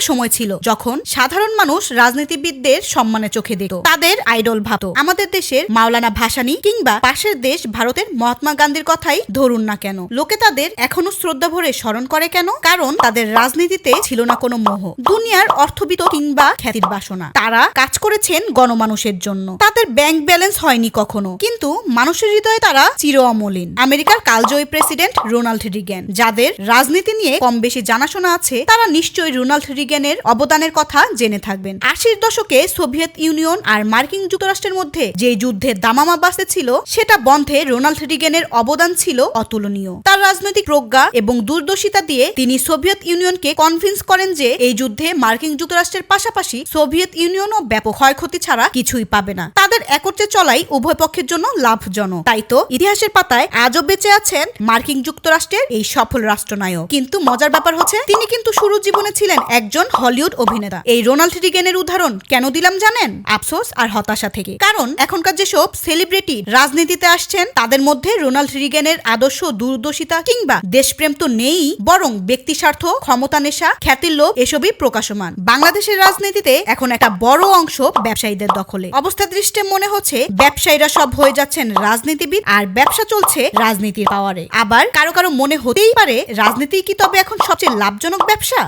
একটা সময় ছিল যখন সাধারণ মানুষ রাজনীতিবিদদের সম্মানে চোখে দেখত তাদের আইডল ভাবত, আমাদের দেশের মাওলানা ভাসানী কিংবা পাশের দেশ ভারতের মহাত্মা গান্ধীর কথাই ধরুন না কেন? লোকে তাদের এখনও শ্রদ্ধা ভরে স্মরণ করে কেন? কারণ তাদের রাজনীতিতে ছিল না কোনো মোহ। দুনিয়ার অর্থবিত কিংবা খ্যাতির বাসনা। তারা কাজ করেছেন গণমানুষের জন্য। তাদের ব্যাংক ব্যালেন্স হয়নি কখনো। কিন্তু মানুষের হৃদয়ে তারা চির অমলিন। আমেরিকার কালজয়ী প্রেসিডেন্ট রোনাল্ড রিগ্যান, যাদের রাজনীতি নিয়ে কম বেশি জানাশোনা আছে, তারা নিশ্চয়ই রোনাল্ড রিগ্যানের অবদানের কথা জেনে থাকবেন। আশির দশকে সোভিয়েত ইউনিয়ন আর মার্কিন যুক্তরাষ্ট্রের মধ্যে যে যুদ্ধের দামামা বাসে ছিল, সেটা বন্ধে রোনাল্ড রিগেনের অবদান ছিল অতুলনীয়। তার রাজনৈতিক প্রজ্ঞা এবং দূরদর্শিতা দিয়ে তিনি সোভিয়েত ইউনিয়নকে কনভিন্স করেন যে এই যুদ্ধে মার্কিন যুক্তরাষ্ট্রের পাশাপাশি সোভিয়েত ইউনিয়নও ব্যাপক ক্ষয়ক্ষতি ছাড়া কিছুই পাবে না। তাদের একত্রে চলাই উভয় পক্ষের জন্য লাভজনক। তাই তো ইতিহাসের পাতায় আজও বেঁচে আছেন মার্কিন যুক্তরাষ্ট্রের এই সফল রাষ্ট্রনায়ক। কিন্তু মজার ব্যাপার হচ্ছে, তিনি কিন্তু শুরু জীবনে ছিলেন একজন হলিউড অভিনেতা। এই রোনাল্ড রিগেনের উদাহরণ কেন দিলাম জানেন? আফসোস আর হতাশা থেকে। কারণ এখনকার যেসব সেলিব্রিটি রাজনীতিতে আসছেন, তাদের মধ্যে রোনাল্ড রিগেনের আদর্শ দূরদর্শিতা কিংবা দেশপ্রেম তো নেই, বরং ব্যক্তি স্বার্থ, ক্ষমতা নেশা, খ্যাতির লোভ, এসবই প্রকাশমান। বাংলাদেশের রাজনীতিতে এখন একটা বড় অংশ ব্যবসায়ীদের দখলে। অবস্থা দৃষ্টে মনে হচ্ছে ব্যবসায়ীরা সব হয়ে যাচ্ছেন রাজনীতিবিদ আর ব্যবসা চলছে রাজনীতির পাওয়ারে। আবার কারও কারও মনে হতেই পারে রাজনীতি কি তবে এখন সবচেয়ে লাভজনক ব্যবসা?